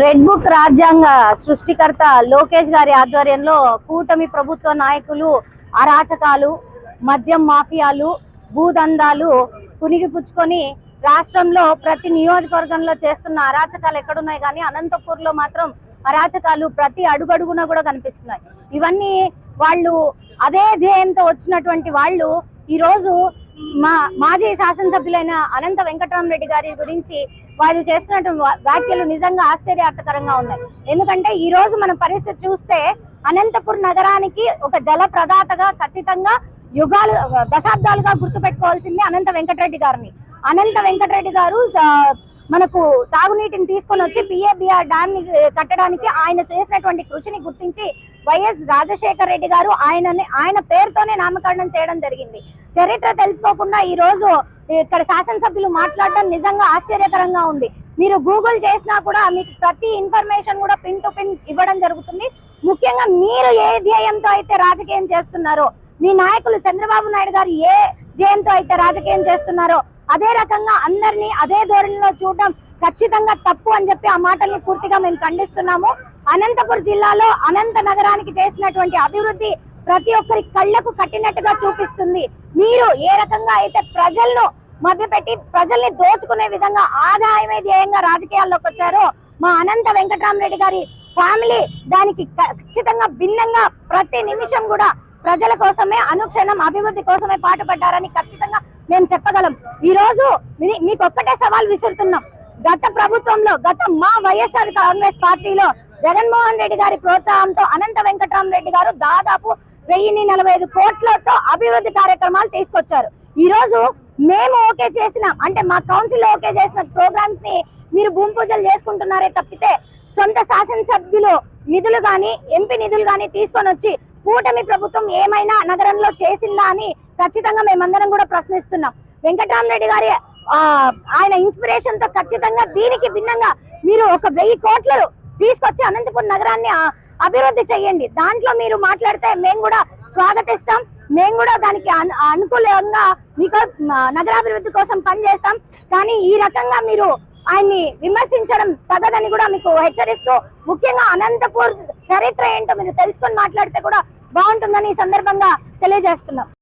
Red book రాజ్యాంగ సృష్టికర్త లోకేష్ గారి ఆధ్వర్యంలో కూటమి ప్రభుత్వ నాయకులు అరాచకాలు మద్యం మాఫియాలు భూదందాలు పునిగిపుచ్చుకొని రాష్ట్రంలో ప్రతి నియోజకవర్గంలో చేస్తున్న అరాచకాలు ఎక్కడున్నాయి కానీ అనంతపూర్లో మాత్రం అరాచకాలు ప్రతి అడుగడుగున కూడా కనిపిస్తున్నాయి. ఇవన్నీ వాళ్ళు అదే ధ్యేయంతో వచ్చినటువంటి వాళ్ళు ఈరోజు మా మాజీ శాసనసభ్యులైన అనంత వెంకటరామరెడ్డి గారి గురించి వారు చేస్తున్నటువంటి వ్యాఖ్యలు నిజంగా ఆశ్చర్యార్థకరంగా ఉన్నాయి. ఎందుకంటే ఈ రోజు మన పరిస్థితి చూస్తే అనంతపురం నగరానికి ఒక జల ప్రదాతగా ఖచ్చితంగా యుగాలు దశాబ్దాలుగా గుర్తుపెట్టుకోవాల్సింది అనంత వెంకటరెడ్డి గారిని. అనంత వెంకటరెడ్డి గారు మనకు తాగునీటిని తీసుకొని వచ్చి పిఏబిఆర్ డ్యామ్ని కట్టడానికి ఆయన చేసినటువంటి కృషిని గుర్తించి వైఎస్ రాజశేఖర రెడ్డి గారు ఆయనని ఆయన పేరుతోనే నామకరణం చేయడం జరిగింది. చరిత్ర తెలుసుకోకుండా ఈ రోజు ఇక్కడ శాసనసభ్యులు మాట్లాడడం నిజంగా ఆశ్చర్యకరంగా ఉంది. మీరు గూగుల్ చేసినా కూడా మీకు ప్రతి ఇన్ఫర్మేషన్ కూడా పిన్ టు పిన్ ఇవ్వడం జరుగుతుంది. ముఖ్యంగా మీరు ఏ ధ్యేయంతో అయితే రాజకీయం చేస్తున్నారో మీ నాయకులు చంద్రబాబు నాయుడు గారు ఏ ధ్యేయంతో అయితే రాజకీయం చేస్తున్నారో అదే రకంగా అందరినీ అదే ధోరణిలో చూడడం ఖచ్చితంగా తప్పు అని చెప్పి ఆ మాటల్ని పూర్తిగా మేము ఖండిస్తున్నాము. అనంతపురం జిల్లాలో అనంత నగరానికి చేసినటువంటి అభివృద్ధి ప్రతి ఒక్కరి కళ్ళకు కట్టినట్టుగా చూపిస్తుంది. మీరు ఏ రకంగా అయితే ప్రజలను మభ్యపెట్టి ప్రజల్ని దోచుకునే విధంగా ఆదాయమే ధ్యేయంగా రాజకీయాల్లోకి వచ్చారో మా అనంత వెంకటరామరెడ్డి గారి ఫ్యామిలీ దానికి ఖచ్చితంగా భిన్నంగా ప్రతి నిమిషం కూడా ప్రజల కోసమే అనుక్షణం అభివృద్ధి కోసమే పాటుపడ్డారని ఖచ్చితంగా మేము చెప్పగలం. ఈ రోజు మీకు ఒక్కటే సవాల్ విసురుతున్నాం. గత ప్రభుత్వంలో గత మా వైఎస్ఆర్ కాంగ్రెస్ పార్టీలో జగన్మోహన్ రెడ్డి గారి ప్రోత్సాహంతో అనంత వెంకటరామరెడ్డి గారు దాదాపు వెయ్యిన్ని నలభై ఐదు కోట్లతో అభివృద్ధి కార్యక్రమాలు తీసుకొచ్చారు. ఈ రోజు మేము ఓకే చేసిన. అంటే మా కౌన్సిల్ ఓకే చేసిన ప్రోగ్రామ్స్ని మీరు భూమి పూజలు చేసుకుంటున్నారే తప్పితే సొంత శాసనసభ్యులు నిధులు గాని ఎంపీ నిధులు గాని తీసుకొని వచ్చి కూటమి ప్రభుత్వం ఏమైనా నగరంలో చేసిందా అని ఖచ్చితంగా మేమందరం కూడా ప్రశ్నిస్తున్నాం. వెంకటరామరెడ్డి గారి ఆయన ఇన్స్పిరేషన్తో ఖచ్చితంగా దీనికి భిన్నంగా మీరు ఒక వెయ్యి కోట్లు తీసుకొచ్చి అనంతపురం నగరాన్ని అభివృద్ధి చేయండి దాంట్లో మీరు మాట్లాడితే మేము కూడా స్వాగతిస్తాం. మేము కూడా దానికి అనుకూలంగా మీకు నగరాభివృద్ధి కోసం పనిచేస్తాం. కానీ ఈ రకంగా మీరు ఆయన్ని విమర్శించడం తగదని కూడా మీకు హెచ్చరిస్తూ ముఖ్యంగా అనంతపూర్ చరిత్ర ఏంటో మీరు తెలుసుకొని మాట్లాడితే కూడా బాగుంటుందని ఈ సందర్భంగా తెలియజేస్తున్నాం.